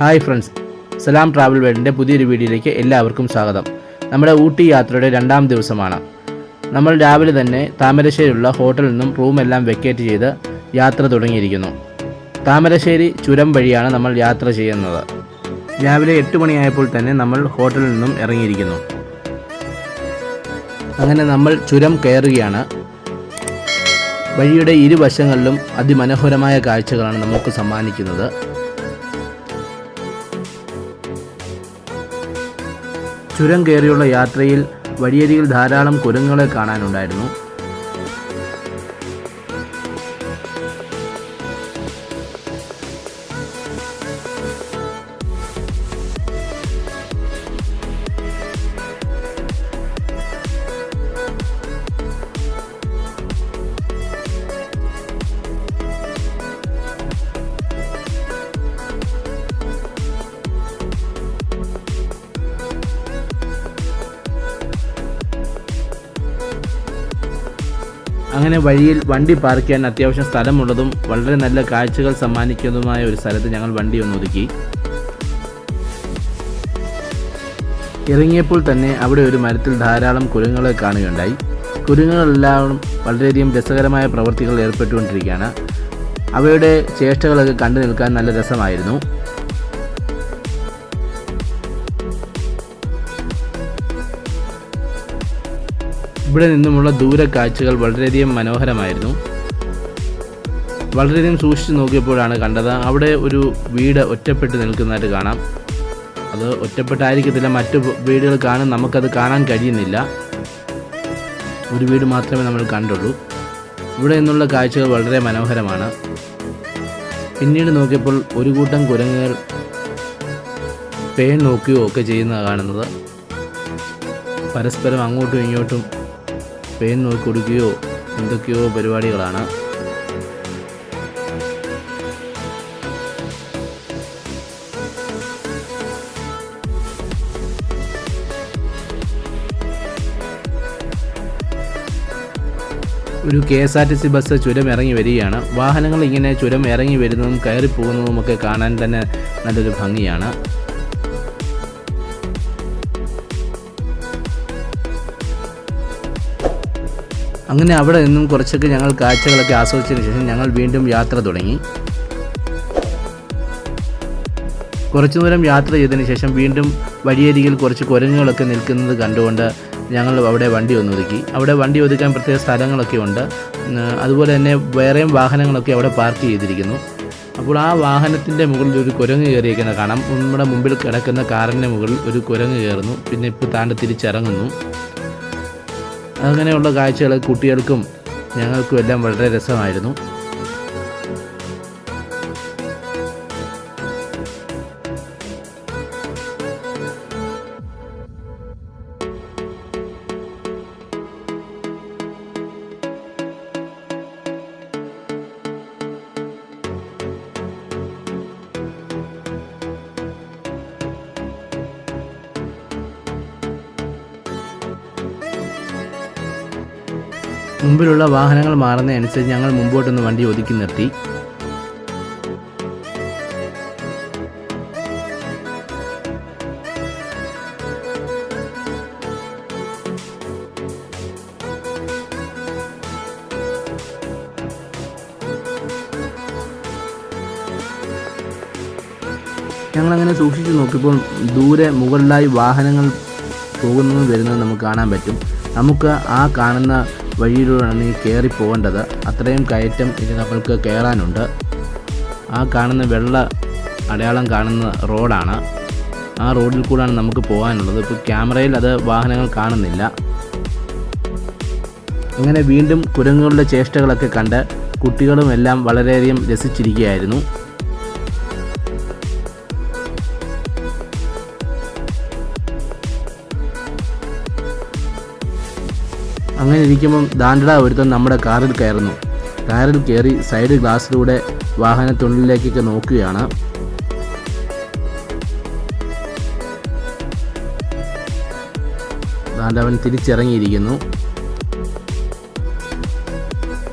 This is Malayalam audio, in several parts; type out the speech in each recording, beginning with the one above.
Hi friends. സലാം ട്രാവൽ വേൾഡിന്റെ പുതിയൊരു വീഡിയോയിലേക്ക് എല്ലാവർക്കും സ്വാഗതം. നമ്മുടെ ഊട്ടി യാത്രയുടെ രണ്ടാം ദിവസമാണ്. നമ്മൾ രാവിലെ തന്നെ താമരശ്ശേരിയുള്ള ഹോട്ടലിൽ നിന്നും റൂമെല്ലാം വെക്കേറ്റ് ചെയ്ത് യാത്ര തുടങ്ങിയിരിക്കുന്നു. താമരശ്ശേരി ചുരം വഴിയാണ് നമ്മൾ യാത്ര ചെയ്യുന്നത്. രാവിലെ എട്ട് മണിയായപ്പോൾ തന്നെ നമ്മൾ ഹോട്ടലിൽ നിന്നും ഇറങ്ങിയിരിക്കുന്നു. അങ്ങനെ നമ്മൾ ചുരം കയറുകയാണ്. വഴിയുടെ ഇരുവശങ്ങളിലും അതിമനോഹരമായ കാഴ്ചകളാണ് നമുക്ക് സമ്മാനിക്കുന്നത്. ചുരം കയറിയുള്ള യാത്രയിൽ വഴിയരികിൽ ധാരാളം കുരങ്ങുകളെ കാണാനുണ്ടായിരുന്നു. അങ്ങനെ വഴിയിൽ വണ്ടി പാർക്ക് ചെയ്യാൻ അത്യാവശ്യം സ്ഥലമുള്ളതും വളരെ നല്ല കാഴ്ചകൾ സമ്മാനിക്കുന്നതുമായ ഒരു സ്ഥലത്ത് ഞങ്ങൾ വണ്ടി ഒന്ന് ഒതുക്കി. ഇറങ്ങിയപ്പോൾ തന്നെ അവിടെ ഒരു മരത്തിൽ ധാരാളം കുരങ്ങുകളെ കാണുകയുണ്ടായി. കുരങ്ങുകളെല്ലാം വളരെയധികം രസകരമായ പ്രവൃത്തികൾ ഏർപ്പെട്ടുകൊണ്ടിരിക്കുകയാണ്. അവയുടെ ചേഷ്ടകളൊക്കെ കണ്ടു നിൽക്കാൻ നല്ല രസമായിരുന്നു. ഇവിടെ നിന്നുമുള്ള ദൂര കാഴ്ചകൾ വളരെയധികം മനോഹരമായിരുന്നു. വളരെയധികം സൂക്ഷിച്ചു നോക്കിയപ്പോഴാണ് കണ്ടത് അവിടെ ഒരു വീട് ഒറ്റപ്പെട്ട് നിൽക്കുന്നതായിട്ട് കാണാം. അത് ഒറ്റപ്പെട്ടായിരിക്കത്തില്ല മറ്റു വീടുകൾ കാണും നമുക്കത് കാണാൻ കഴിയുന്നില്ല. ഒരു വീട് മാത്രമേ നമ്മൾ കണ്ടുള്ളൂ. ഇവിടെ നിന്നുള്ള കാഴ്ചകൾ വളരെ മനോഹരമാണ്. പിന്നീട് നോക്കിയപ്പോൾ ഒരു കൂട്ടം കുരങ്ങുകൾ പേൻ നോക്കുകയോ ഒക്കെ ചെയ്യുന്നതാണ് കാണുന്നത്. പരസ്പരം അങ്ങോട്ടും ഇങ്ങോട്ടും പേൻ നോക്കി കൊടുക്കുകയോ എന്തൊക്കെയോ പരിപാടികളാണ്. ഒരു K S R T C bus ചുരം ഇറങ്ങി വരികയാണ്. വാഹനങ്ങൾ ഇങ്ങനെ ചുരം ഇറങ്ങി വരുന്നതും കയറി പോകുന്നതും ഒക്കെ കാണാൻ തന്നെ നല്ലൊരു ഭംഗിയാണ്. അങ്ങനെ അവിടെ നിന്നും കുറച്ചൊക്കെ ഞങ്ങൾ കാഴ്ചകളൊക്കെ ആസ്വദിച്ചതിന് ശേഷം ഞങ്ങൾ വീണ്ടും യാത്ര തുടങ്ങി. കുറച്ചു ദൂരം യാത്ര ചെയ്തതിന് ശേഷം വീണ്ടും വഴിയരികിൽ കുറച്ച് കുരങ്ങുകളൊക്കെ നിൽക്കുന്നത് കണ്ടുകൊണ്ട് ഞങ്ങൾ അവിടെ വണ്ടി ഒന്ന് ഒതുക്കി അവിടെ വണ്ടി ഒതുക്കാൻ പ്രത്യേക സ്ഥലങ്ങളൊക്കെ ഉണ്ട്. അതുപോലെ തന്നെ വേറെയും വാഹനങ്ങളൊക്കെ അവിടെ പാർക്ക് ചെയ്തിരിക്കുന്നു. അപ്പോൾ ആ വാഹനത്തിന്റെ മുകളിൽ ഒരു കുരങ്ങ് കയറിയിരിക്കുന്ന കാണാം. നമ്മുടെ മുമ്പിൽ കിടക്കുന്ന കാറിന്റെ മുകളിൽ ഒരു കുരങ്ങ് കയറുന്നു. പിന്നെ ഇപ്പോൾ താണ്ട് തിരിച്ചിറങ്ങുന്നു. അങ്ങനെയുള്ള കാഴ്ചകൾ കുട്ടികൾക്കും ഞങ്ങൾക്കും എല്ലാം വളരെ രസമായിരുന്നു. മുമ്പിലുള്ള വാഹനങ്ങൾ മാറുന്നതനുസരിച്ച് ഞങ്ങൾ മുമ്പോട്ടൊന്ന് വണ്ടി ഒതുക്കി നിർത്തി. ഞങ്ങളങ്ങനെ സൂക്ഷിച്ച് നോക്കിയപ്പോൾ ദൂരെ മുകളിലായി വാഹനങ്ങൾ പോകുന്നതും വരുന്നതും നമുക്ക് കാണാൻ പറ്റും. നമുക്ക് ആ കാണുന്ന വഴിയിലൂടെയാണ് നീ കയറി പോകേണ്ടത്. അത്രയും കയറ്റം ഇനി നമ്മൾക്ക് കയറാനുണ്ട് ആ കാണുന്ന വെള്ള അടയാളം കാണുന്ന റോഡാണ്. ആ റോഡിൽ കൂടാണ് നമുക്ക് പോകാനുള്ളത്. ഇപ്പോൾ ക്യാമറയിൽ അത് വാഹനങ്ങൾ കാണുന്നില്ല. അങ്ങനെ വീണ്ടും കുരങ്ങുകളുടെ ചേഷ്ടകളൊക്കെ കണ്ട് കുട്ടികളും എല്ലാം വളരെയധികം രസിച്ചിരിക്കുകയായിരുന്നു. അങ്ങനെ ഇരിക്കുമ്പം ദാണ്ടട ഒരുത്തൻ നമ്മുടെ കാറിൽ കയറുന്നു. കാറിൽ കയറി സൈഡ് ഗ്ലാസ്സിലൂടെ വാഹനത്തുള്ളിലേക്കൊക്കെ നോക്കുകയാണ്. അവൻ തിരിച്ചിറങ്ങിയിരിക്കുന്നു.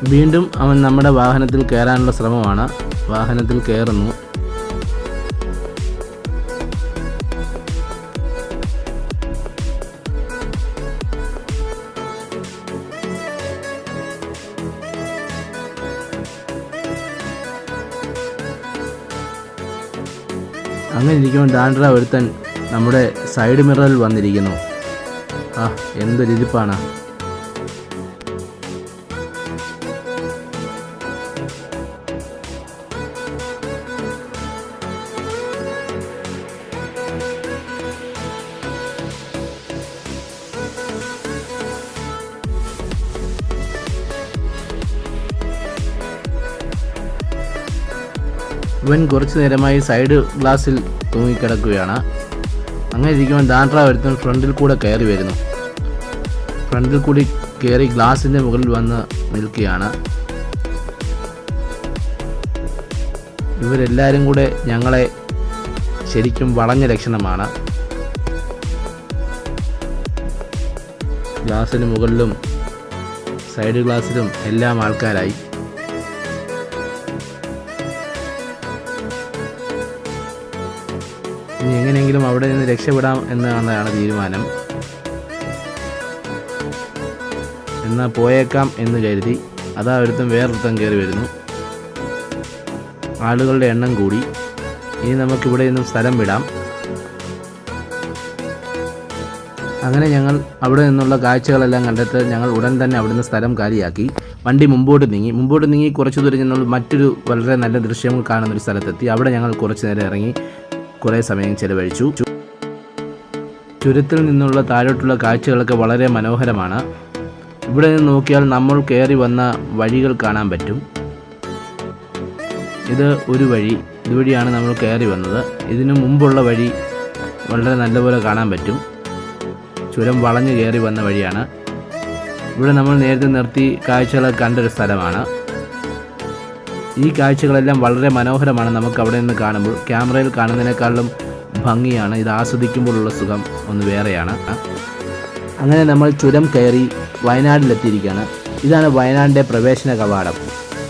വീണ്ടും അവൻ നമ്മുടെ വാഹനത്തിൽ കയറാനുള്ള ശ്രമമാണ്. വാഹനത്തിൽ കയറുന്നു. ഇരിക്കുമ്പോൾ ദാണ്ട്ര ഒരുത്തൻ നമ്മുടെ സൈഡ് മിററിൽ വന്നിരിക്കുന്നു. ആ എന്തൊരിരിപ്പാണ് ഇവൻ കുറച്ചു നേരമായി സൈഡ് ഗ്ലാസ്സിൽ തൂങ്ങിക്കിടക്കുകയാണ്. അങ്ങനെ ഇരിക്കുമ്പോൾ ദാണ്ട്ര ഒരുത്തൻ ഫ്രണ്ടിൽ കൂടെ കയറി വരുന്നു. ഫ്രണ്ടിൽ കൂടി കയറി ഗ്ലാസിന്റെ മുകളിൽ വന്ന് നിൽക്കുകയാണ്. ഇവരെല്ലാവരും കൂടെ ഞങ്ങളെ ശരിക്കും വളഞ്ഞ ലക്ഷണമാണ്. ഗ്ലാസിന് മുകളിലും സൈഡ് ഗ്ലാസ്സിലും എല്ലാം ആൾക്കാരായി. എങ്ങനെയെങ്കിലും അവിടെ നിന്ന് രക്ഷപ്പെടാം എന്നാണ് തീരുമാനം. എന്നാൽ പോയേക്കാം എന്ന് കരുതി അതാ ഒരുത്തം വേറൊരുത്തം കയറി വരുന്നു. ആളുകളുടെ എണ്ണം കൂടി. ഇനി നമുക്കിവിടെ നിന്നും സ്ഥലം വിടാം. അങ്ങനെ ഞങ്ങൾ അവിടെ നിന്നുള്ള കാഴ്ചകളെല്ലാം കണ്ടിട്ട് ഞങ്ങൾ ഉടൻ തന്നെ അവിടുന്ന് സ്ഥലം കാലിയാക്കി. വണ്ടി മുമ്പോട്ട് നീങ്ങി. മുമ്പോട്ട് നീങ്ങി കുറച്ച് ദൂരം ഞങ്ങൾ മറ്റൊരു വളരെ നല്ല ദൃശ്യങ്ങൾ കാണുന്ന ഒരു സ്ഥലത്തെത്തി. അവിടെ ഞങ്ങൾ കുറച്ച് നേരം ഇറങ്ങി. കുറേ സമയം ചെലവഴിച്ചു. ചുരത്തിൽ നിന്നുള്ള താഴോട്ടുള്ള കാഴ്ചകളൊക്കെ വളരെ മനോഹരമാണ്. ഇവിടെ നിന്ന് നോക്കിയാൽ നമ്മൾ കയറി വന്ന വഴികൾ കാണാൻ പറ്റും. ഇത് ഒരു വഴി. ഇതുവഴിയാണ് നമ്മൾ കയറി വന്നത്. ഇതിനു മുമ്പുള്ള വഴി വളരെ നല്ലപോലെ കാണാൻ പറ്റും. ചുരം വളഞ്ഞു കയറി വന്ന വഴിയാണ്. ഇവിടെ നമ്മൾ നേരത്തെ നിർത്തി കാഴ്ചകളൊക്കെ കണ്ടൊരു സ്ഥലമാണ്. ഈ കാഴ്ചകളെല്ലാം വളരെ മനോഹരമാണ് നമുക്ക് അവിടെ നിന്ന് കാണുമ്പോൾ. ക്യാമറയിൽ കാണുന്നതിനേക്കാളും ഭംഗിയാണ്. ഇത് ആസ്വദിക്കുമ്പോഴുള്ള സുഖം ഒന്ന് വേറെയാണ്. അങ്ങനെ നമ്മൾ ചുരം കയറി വയനാട്ടിലെത്തിയിരിക്കുകയാണ്. ഇതാണ് വയനാടിന്റെ പ്രവേശന കവാടം.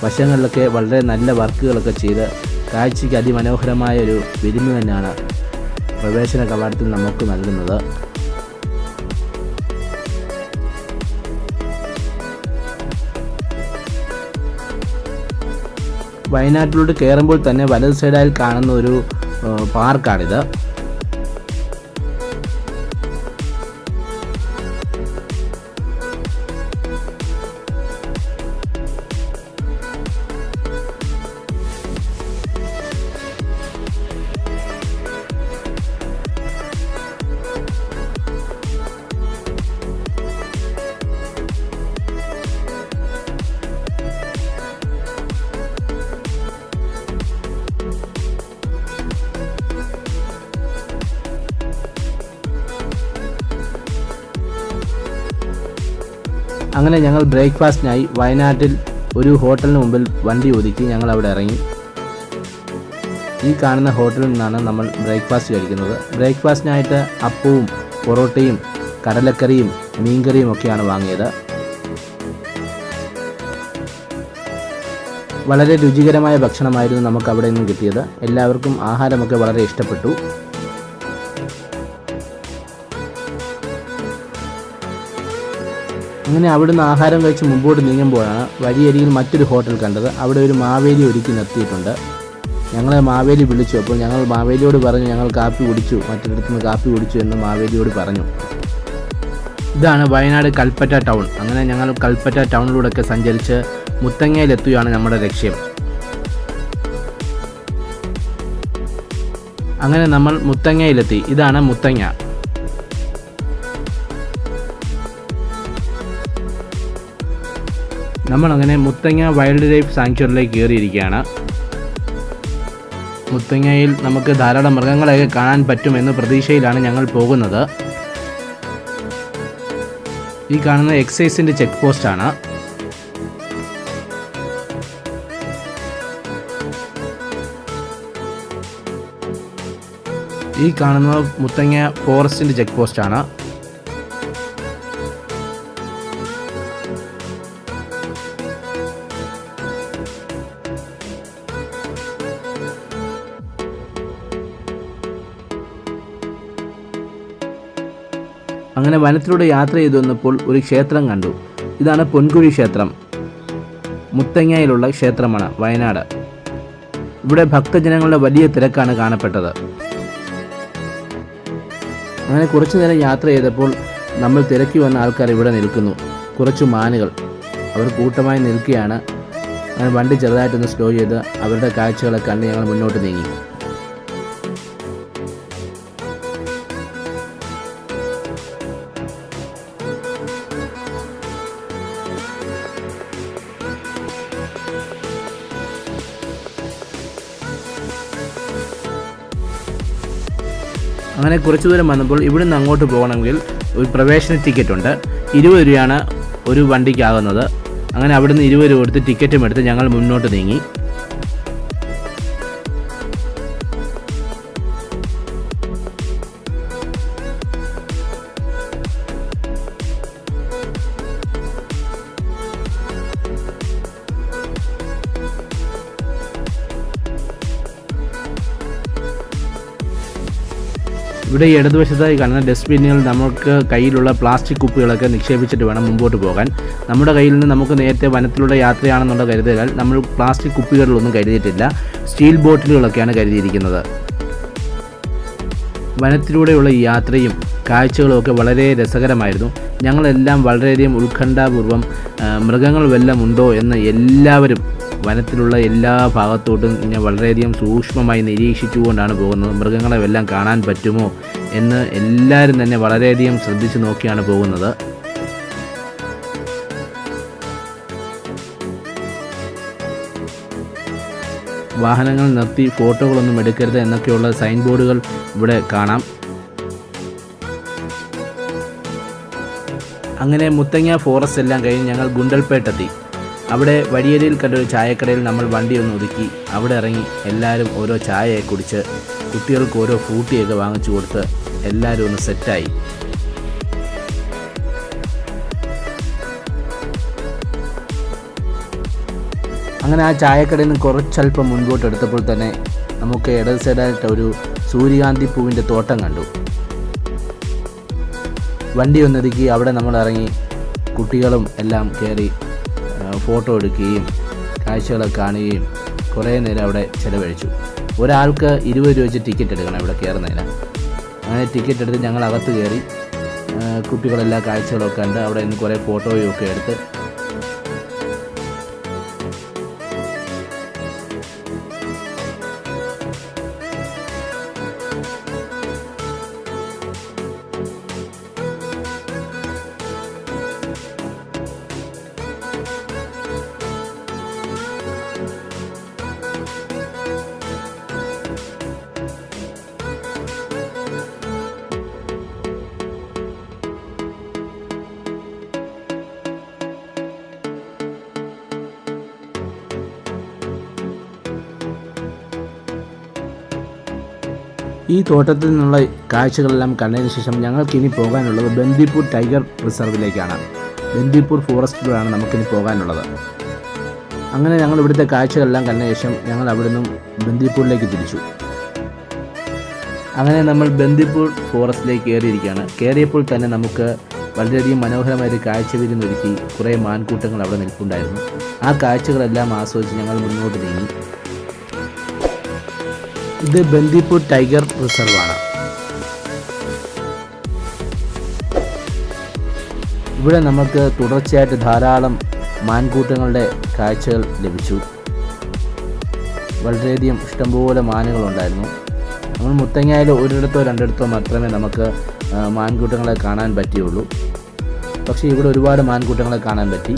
വശങ്ങളിലൊക്കെ വളരെ നല്ല വർക്കുകളൊക്കെ ചെയ്ത് കാഴ്ചയ്ക്ക് അതിമനോഹരമായ ഒരു വിരുന്ന് തന്നെയാണ് പ്രവേശന കവാടത്തിൽ നമുക്ക് നൽകുന്നത്. വയനാട്ടിലോട്ട് കയറുമ്പോൾ തന്നെ വലത് സൈഡായി കാണുന്ന ഒരു പാർക്കാണിത്. അങ്ങനെ ഞങ്ങൾ ബ്രേക്ക്ഫാസ്റ്റിനായി വയനാട്ടിൽ ഒരു ഹോട്ടലിന് മുമ്പിൽ വണ്ടി ഒതുക്കി ഞങ്ങൾ അവിടെ ഇറങ്ങി. ഈ കാണുന്ന ഹോട്ടലിൽ നിന്നാണ് നമ്മൾ ബ്രേക്ക്ഫാസ്റ്റ് കഴിക്കുന്നത്. ബ്രേക്ക്ഫാസ്റ്റിനായിട്ട് അപ്പവും പൊറോട്ടയും കടലക്കറിയും മീൻകറിയും ഒക്കെയാണ് വാങ്ങിയത്. വളരെ രുചികരമായ ഭക്ഷണമായിരുന്നു നമുക്ക് അവിടെ നിന്നും കിട്ടിയത്. എല്ലാവർക്കും ആഹാരമൊക്കെ വളരെ ഇഷ്ടപ്പെട്ടു. അങ്ങനെ അവിടുന്ന് ആഹാരം കഴിച്ച് മുമ്പോട്ട് നീങ്ങുമ്പോഴാണ് വഴിയരികിൽ മറ്റൊരു ഹോട്ടൽ കണ്ടത്. അവിടെ ഒരു മാവേലി ഒരുക്കി നിർത്തിയിട്ടുണ്ട്. ഞങ്ങളെ മാവേലി വിളിച്ചു. അപ്പോൾ ഞങ്ങൾ മാവേലിയോട് പറഞ്ഞു ഞങ്ങൾ കാപ്പി കുടിച്ചു. മറ്റൊരിടത്തു നിന്ന് കാപ്പി കുടിച്ചു എന്ന് മാവേലിയോട് പറഞ്ഞു. ഇതാണ് വയനാട് കൽപ്പറ്റ ടൗൺ. അങ്ങനെ ഞങ്ങൾ കൽപ്പറ്റ ടൗണിലൂടെയൊക്കെ സഞ്ചരിച്ച് മുത്തങ്ങയിലെത്തുകയാണ് നമ്മുടെ ലക്ഷ്യം. അങ്ങനെ നമ്മൾ മുത്തങ്ങയിലെത്തി. ഇതാണ് മുത്തങ്ങ. നമ്മൾ അങ്ങനെ മുത്തങ്ങ വൈൽഡ് ലൈഫ് സാങ്ച്വറിലേക്ക് കയറിയിരിക്കുകയാണ്. മുത്തങ്ങയിൽ നമുക്ക് ധാരാളം മൃഗങ്ങളെയൊക്കെ കാണാൻ പറ്റുമെന്ന പ്രതീക്ഷയിലാണ് ഞങ്ങൾ പോകുന്നത്. ഈ കാണുന്ന എക്സൈസിന്റെ ചെക്ക് പോസ്റ്റാണ് ഈ കാണുന്ന മുത്തങ്ങ ഫോറസ്റ്റിന്റെ ചെക്ക് പോസ്റ്റാണ് വനത്തിലൂടെ യാത്ര ചെയ്തു വന്നപ്പോൾ ഒരു ക്ഷേത്രം കണ്ടു. ഇതാണ് പൊൻകുഴി ക്ഷേത്രം. മുത്തങ്ങയിലുള്ള ക്ഷേത്രമാണ് വയനാട്. ഇവിടെ ഭക്തജനങ്ങളുടെ വലിയ തിരക്കാണ് കാണപ്പെട്ടത്. അങ്ങനെ കുറച്ചു നേരം യാത്ര ചെയ്തപ്പോൾ നമ്മൾ തിരക്കി വന്ന ആൾക്കാർ ഇവിടെ നിൽക്കുന്നു. കുറച്ച് മാനുകൾ. അവർ കൂട്ടമായി നിൽക്കുകയാണ്. അങ്ങനെ വണ്ടി ചെറുതായിട്ടൊന്ന് സ്ലോ ചെയ്ത് അവരുടെ കാഴ്ചകളെ കണ്ട് ഞങ്ങൾ മുന്നോട്ട് നീങ്ങി. അങ്ങനെ കുറച്ച് ദൂരം വന്നപ്പോൾ ഇവിടെ നിന്ന് അങ്ങോട്ട് പോകണമെങ്കിൽ ഒരു പ്രവേശന ടിക്കറ്റ് ഉണ്ട് ഇരുപത് രൂപയാണ് ഒരു വണ്ടിക്കാകുന്നത്. അങ്ങനെ അവിടുന്ന് ഇരുപത് രൂപ കൊടുത്ത് ടിക്കറ്റും എടുത്ത് ഞങ്ങൾ മുന്നോട്ട് നീങ്ങി. ഇവിടെ ഈ ഇടതുവശത്തായി കാണുന്ന ഡസ്റ്റ്ബിന്നുകൾ നമുക്ക് കയ്യിലുള്ള പ്ലാസ്റ്റിക് കുപ്പികളൊക്കെ നിക്ഷേപിച്ചിട്ട് വേണം മുമ്പോട്ട് പോകാൻ. നമ്മുടെ കയ്യിൽ നിന്ന് നമുക്ക് നേരത്തെ വനത്തിലൂടെ യാത്രയാണെന്നുള്ള കരുതലാൽ നമ്മൾ പ്ലാസ്റ്റിക് കുപ്പികളിലൊന്നും കരുതിയിട്ടില്ല. സ്റ്റീൽ ബോട്ടിലുകളൊക്കെയാണ് കരുതിയിരിക്കുന്നത്. വനത്തിലൂടെയുള്ള ഈ യാത്രയും കാഴ്ചകളും ഒക്കെ വളരെ രസകരമായിരുന്നു. ഞങ്ങളെല്ലാം വളരെയധികം ഉത്കണ്ഠാപൂർവം മൃഗങ്ങൾ വല്ലതും ഉണ്ടോ എന്ന് എല്ലാവരും വനത്തിലുള്ള എല്ലാ ഭാഗത്തോട്ടും ഇങ്ങനെ വളരെയധികം സൂക്ഷ്മമായി നിരീക്ഷിച്ചുകൊണ്ടാണ് പോകുന്നത്. മൃഗങ്ങളെ വെല്ലാം കാണാൻ പറ്റുമോ എന്ന് എല്ലാവരും തന്നെ വളരെയധികം ശ്രദ്ധിച്ചു നോക്കിയാണ് പോകുന്നത്. വാഹനങ്ങൾ നിർത്തി ഫോട്ടോകളൊന്നും എടുക്കരുത് എന്നൊക്കെയുള്ള സൈൻ ബോർഡുകൾ ഇവിടെ കാണാം. അങ്ങനെ മുത്തങ്ങ ഫോറസ്റ്റ് എല്ലാം കഴിഞ്ഞ് ഞങ്ങൾ ഗുണ്ടൽപേട്ടെത്തി. അവിടെ വഴിയരിയിൽ കണ്ടൊരു ചായക്കടയിൽ നമ്മൾ വണ്ടി ഒന്ന് ഒതുക്കി. അവിടെ ഇറങ്ങി എല്ലാവരും ഓരോ ചായയെ കുടിച്ച് കുട്ടികൾക്ക് ഓരോ ഫ്രൂട്ടിയൊക്കെ വാങ്ങിച്ചു കൊടുത്ത് എല്ലാവരും ഒന്ന് സെറ്റായി. അങ്ങനെ ആ ചായക്കടയിൽ നിന്ന് കുറച്ചല്പം മുൻപോട്ട് എടുത്തപ്പോൾ തന്നെ നമുക്ക് ഇടത് സൈഡായിട്ട് ഒരു സൂര്യകാന്തി പൂവിന്റെ തോട്ടം കണ്ടു. വണ്ടി ഒന്നൊതുക്കി അവിടെ നമ്മൾ ഇറങ്ങി കുട്ടികളും എല്ലാം കയറി ഫോട്ടോ എടുക്കുകയും കാഴ്ചകളൊക്കെ കാണുകയും കുറേ നേരം അവിടെ ചിലവഴിച്ചു. ഒരാൾക്ക് ഇരുപത് രൂപ വെച്ച് ടിക്കറ്റ് എടുക്കണം ഇവിടെ കയറുന്നതിന്. അങ്ങനെ ടിക്കറ്റ് എടുത്ത് ഞങ്ങൾ അകത്ത് കയറി കുട്ടികളെല്ലാം കാഴ്ചകളൊക്കെ കണ്ട് അവിടെ നിന്ന് കുറേ ഫോട്ടോയും ഒക്കെ എടുത്ത് ഈ തോട്ടത്തിൽ നിന്നുള്ള കാഴ്ചകളെല്ലാം കണ്ടതിന് ശേഷം ഞങ്ങൾക്കിനി പോകാനുള്ളത് ബന്ദിപ്പൂർ ടൈഗർ റിസർവിലേക്കാണ്. ബന്ദിപ്പൂർ ഫോറസ്റ്റിലൂടെയാണ് നമുക്കിനി പോകാനുള്ളത്. അങ്ങനെ ഞങ്ങൾ ഇവിടുത്തെ കാഴ്ചകളെല്ലാം കണ്ട ശേഷം ഞങ്ങൾ അവിടെ നിന്നും ബന്ദിപ്പൂരിലേക്ക് തിരിച്ചു. അങ്ങനെ നമ്മൾ ബന്ദിപ്പൂർ ഫോറസ്റ്റിലേക്ക് കയറിയിരിക്കുകയാണ്. കയറിയപ്പോൾ തന്നെ നമുക്ക് വളരെയധികം മനോഹരമായ ഒരു കാഴ്ച വിരുന്നൊരുക്കി കുറേ മാൻകൂട്ടങ്ങൾ അവിടെ നിൽപ്പുണ്ടായിരുന്നു. ആ കാഴ്ചകളെല്ലാം ആസ്വദിച്ച് ഞങ്ങൾ മുന്നോട്ട് നീങ്ങി. ഇത് ബന്ദിപ്പൂർ ടൈഗർ റിസർവാണ്. ഇവിടെ നമുക്ക് തുടർച്ചയായിട്ട് ധാരാളം മാൻകൂട്ടങ്ങളുടെ കാഴ്ചകൾ ലഭിച്ചു. വളരെയധികം ഇഷ്ടംപോലെ മാനുകളുണ്ടായിരുന്നു നമ്മൾ മുത്തങ്ങയിൽ ഒരിടത്തോ രണ്ടിടത്തോ മാത്രമേ നമുക്ക് മാൻകൂട്ടങ്ങളെ കാണാൻ പറ്റിയുള്ളൂ. പക്ഷേ ഇവിടെ ഒരുപാട് മാൻകൂട്ടങ്ങളെ കാണാൻ പറ്റി.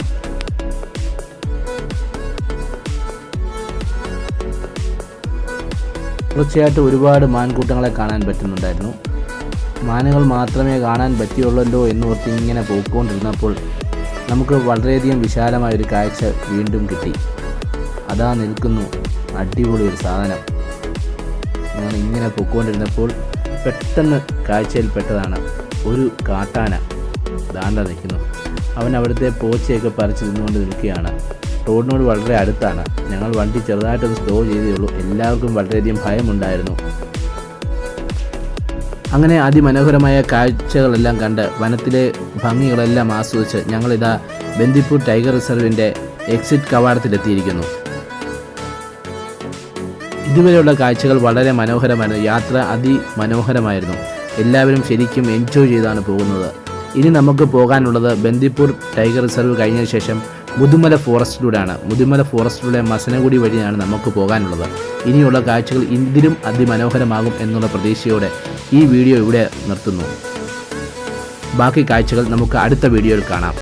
തീർച്ചയായിട്ടും ഒരുപാട് മാൻകൂട്ടങ്ങളെ കാണാൻ പറ്റുന്നുണ്ടായിരുന്നു. മാനുകൾ മാത്രമേ കാണാൻ പറ്റിയുള്ളല്ലോ എന്നോർത്ത് ഇങ്ങനെ പോയിക്കൊണ്ടിരുന്നപ്പോൾ നമുക്ക് വളരെയധികം വിശാലമായ ഒരു കാഴ്ച വീണ്ടും കിട്ടി. അതാ നിൽക്കുന്നു അടിപൊളി ഒരു സാധനം. ഞാൻ ഇങ്ങനെ പൊക്കൊണ്ടിരുന്നപ്പോൾ പെട്ടെന്ന് കാഴ്ചയിൽപ്പെട്ടതാണ് ഒരു കാട്ടാന ദാണ്ട നിൽക്കുന്നു. അവൻ അവിടുത്തെ പോച്ചയൊക്കെ പറിച്ചിരുന്നുകൊണ്ട് നിൽക്കുകയാണ്. റോഡിനോട് വളരെ അടുത്താണ്. ഞങ്ങൾ വണ്ടി ചെറുതായിട്ടൊന്ന് സ്റ്റോ ചെയ്തേ ഉള്ളൂ. എല്ലാവർക്കും വളരെയധികം ഭയമുണ്ടായിരുന്നു. അങ്ങനെ അതിമനോഹരമായ കാഴ്ചകളെല്ലാം കണ്ട് വനത്തിലെ ഭംഗികളെല്ലാം ആസ്വദിച്ച് ഞങ്ങളിതാ ബന്ദിപ്പൂർ ടൈഗർ റിസർവിന്റെ എക്സിറ്റ് കവാടത്തിലെത്തിയിരിക്കുന്നു. ഇതുവരെയുള്ള കാഴ്ചകൾ വളരെ മനോഹരമായിരുന്നു. യാത്ര അതിമനോഹരമായിരുന്നു. എല്ലാവരും ശരിക്കും എൻജോയ് ചെയ്താണ് പോകുന്നത്. ഇനി നമുക്ക് പോകാനുള്ളത് ബന്ദിപ്പൂർ ടൈഗർ റിസർവ് കഴിഞ്ഞ ശേഷം മുതുമല ഫോറസ്റ്റിലൂടെയാണ്. മുതുമല ഫോറസ്റ്റിലൂടെ മസനഗുടി വഴിയാണ് നമുക്ക് പോകാനുള്ളത്. ഇനിയുള്ള കാഴ്ചകൾ ഇതിലും അതിമനോഹരമാകും എന്നുള്ള പ്രതീക്ഷയോടെ ഈ വീഡിയോ ഇവിടെ നിർത്തുന്നു. ബാക്കി കാഴ്ചകൾ നമുക്ക് അടുത്ത വീഡിയോയിൽ കാണാം.